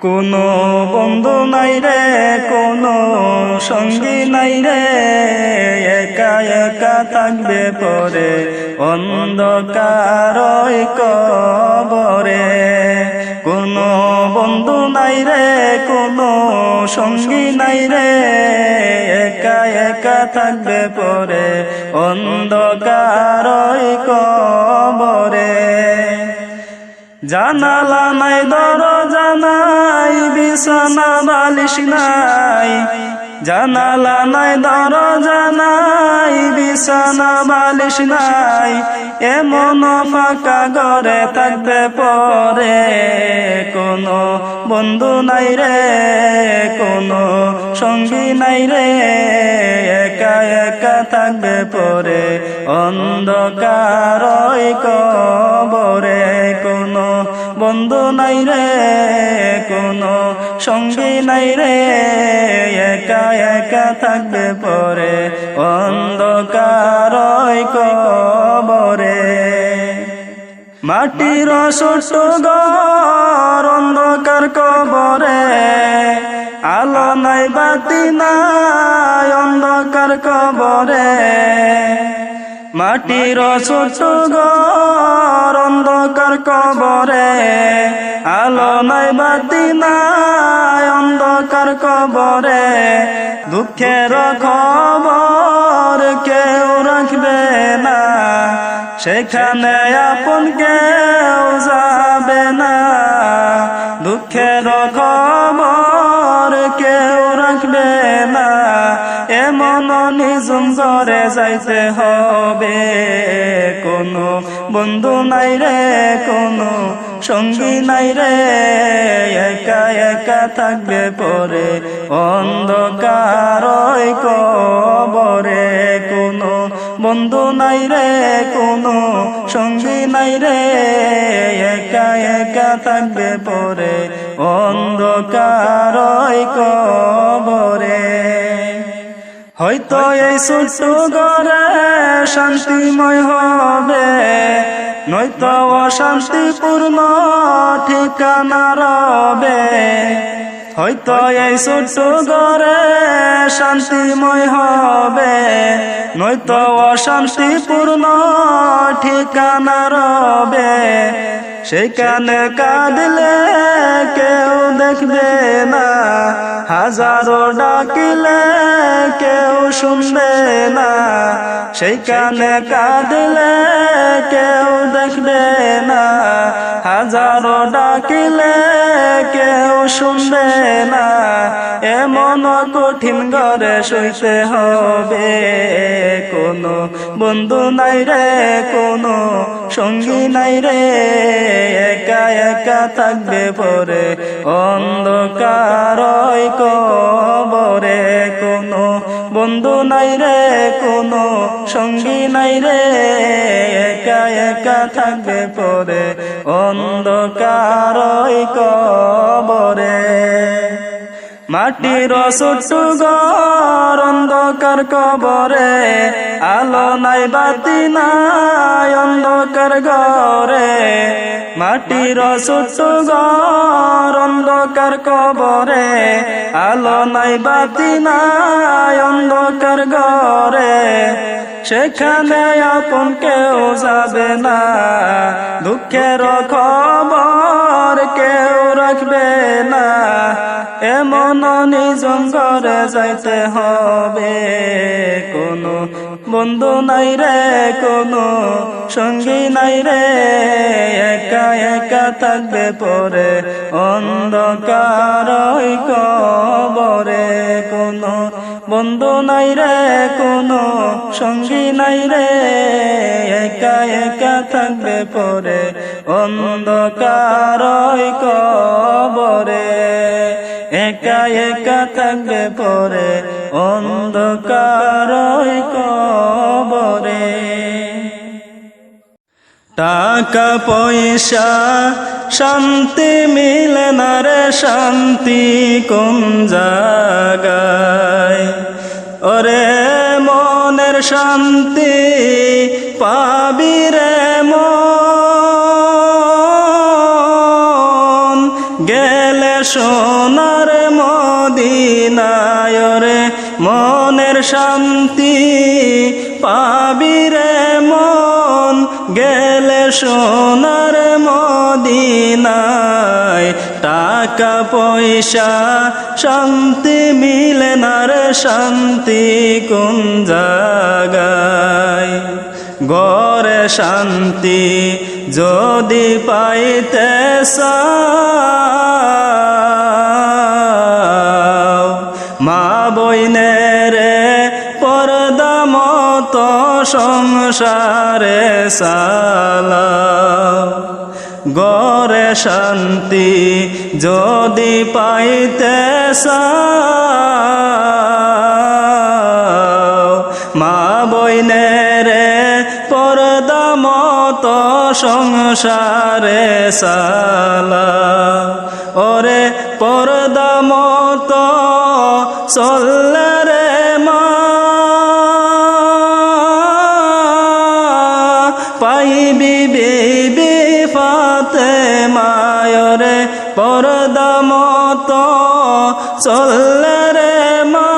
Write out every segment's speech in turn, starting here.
কোনো বন্ধু নাই রে, কোনো সঙ্গী নাই রে। একা একা থাকবে পরে, অন্ধকার কবরে। কোনো বন্ধু নাই রে, কোনো সঙ্গী নাই রে। একা একা থাকবে পরে, অন্ধকার কবরে। জানালা নাই, দরজা নাই, বিছানা বালিশ নাই, জানালা নাই, দরজা নাই, বিছানা বালিশ নাই, এমন ফাঁকা ঘরে থাকবে পরে কোনো বন্ধু নাই রে, কোনো সঙ্গী নাই রে, একা একা থাকবে পরে অন্ধকার কবরে। বন্ধু নাই রে, কোনো সঙ্গী নাই রে, একা একা থাকবে পরে অন্ধকার কবরে। মাটির ছোট অন্ধকার কবরে, আলো নাই, বাতি নাই, অন্ধকার কবরে মাটির ছোট অন্ধকার কবরে। আলো নাই, বাতি নাই, অন্ধকার কবরে। দুঃখের খবর কেউ রাখবে না। সেখানে আপন কেউ যাবে এমন নিজুম ঘরে যাইতে হবে। কোনো বন্ধু নাই রে, কোনো সঙ্গী নাই রে। একা একা থাকবে পরে অন্ধকার কবরে। কোনো বন্ধু নাই রে, কোনো সঙ্গী নাই রে। একা একা থাকবে পরে অন্ধকার কবরে। হয়তো এই ছোট্ট ঘরে শান্তিময় হবে, নয়তো অশান্তিপূর্ণ ঠিকানা রবে। হয়তো এই ছোট্ট ঘরে শান্তিময় হবে, নয়তো অশান্তিপূর্ণ ঠিকানা রবে। সেখানে কাঁদলে কেউ দেখবে না, হাজারো ডাকিলে কেউ শুনবে না। সেইখানে কাঁদলে কেউ দেখবে না, হাজারো ডাকিলে কেউ শুনবে না। এমন কঠিন ঘরে শুইতে হবে, কোনো বন্ধু নাই রে, কোনো সঙ্গী নাই রে, একা একা থাকবে পরে। অন্ধকার কবরে কোনো বন্ধু নাই রে, কোনো সঙ্গী নাই রে, একা একা থাকবে পরে। অন্ধকার কবরে। মাটির ছোট্ট ঘর অন্ধকার কবরে। আলো নাই, বাতি নাই অন্ধকার ঘরে, মাটির ছোট্ট ঘর, অন্ধকার কবরে, আলো নাই, বাতি নাই, অন্ধকার ঘরে। সেখানে আপন কেউ যাবে না, দুঃখের খবর কেউ রাখবে না। এমন নিজম ঘরে যাইতে হবে, কোনো বন্ধু নাই রে, কোনো সঙ্গী নাই রে। একা একা থাকবে পরে অন্ধকার কবরে। কোনো বন্ধু নাই রে, কোনো সঙ্গী নাই রে। একা একা থাকবে পরে অন্ধকার কবরে। একা একা থাকবে পরে অন্ধকার কবরে। টাকা, পয়সা, শান্তি মিলে না রে শান্তি কোন জায়গায়? ওরে মনের শান্তি পাবি রে মন। গেলে সোনার মদিনায় রে মনের শান্তি পাবি রে মন। গেলে সোনার মদিনায় টাকা পয়সা শান্তি মিলে না রে শান্তি কোন জাগায় গড়ে শান্তি যদি পাইতে চাও, সংসারে সালাও গড়ে শান্তি যদি পাইতে মা বইনের পর্দা মতো সংসারে সালা ওরে পর্দা মতো চললে মতো চললে রে মা,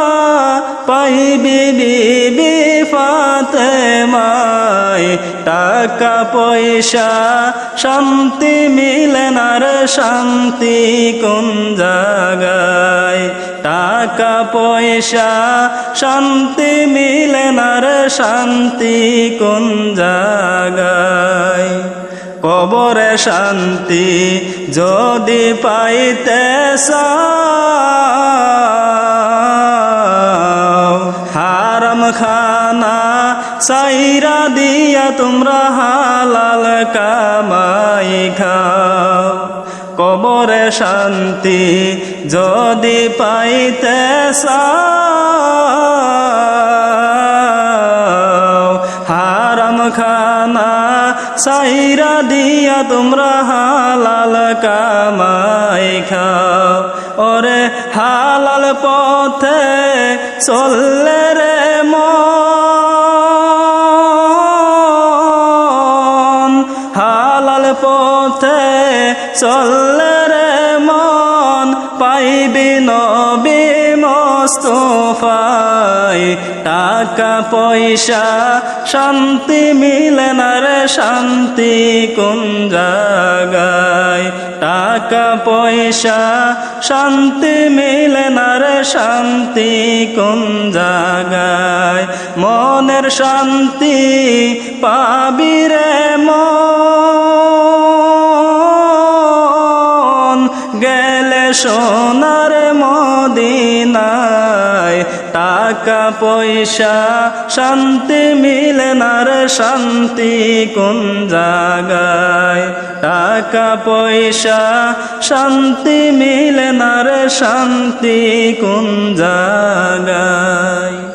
পাইবি বিবি ফাতে মায় টাকা, পয়সা, শান্তি মিলে না রে শান্তি কোন জাগায় টাকা, পয়সা, শান্তি মিলে না রে শান্তি কোন জাগায় কবরে শান্তি যদি পাইতে হারাম খানা সাইরা দিয়া তোমরা হালাল কামাই খাও। কবরে শান্তি যদি পাইতে চাও, সাইরা দিয়া তোমরা হালাল কামাই খাও। ওরে হালাল পথে চললে রে মন। হালাল পথে চললে রে মন। পাইবি নবী মোস্তফাই টাকা, পয়সা, শান্তি মিলে না রে শান্তি কোন জাগায় টাকা, পয়সা, শান্তি মিলে না রে শান্তি কোন জাগায় মনের শান্তি পাবি রে মন টাকা, পয়সা, শান্তি মিলে না রে শান্তি কোন জাগায় টাকা, পয়সা, শান্তি মিলে না রে শান্তি কোন জাগায়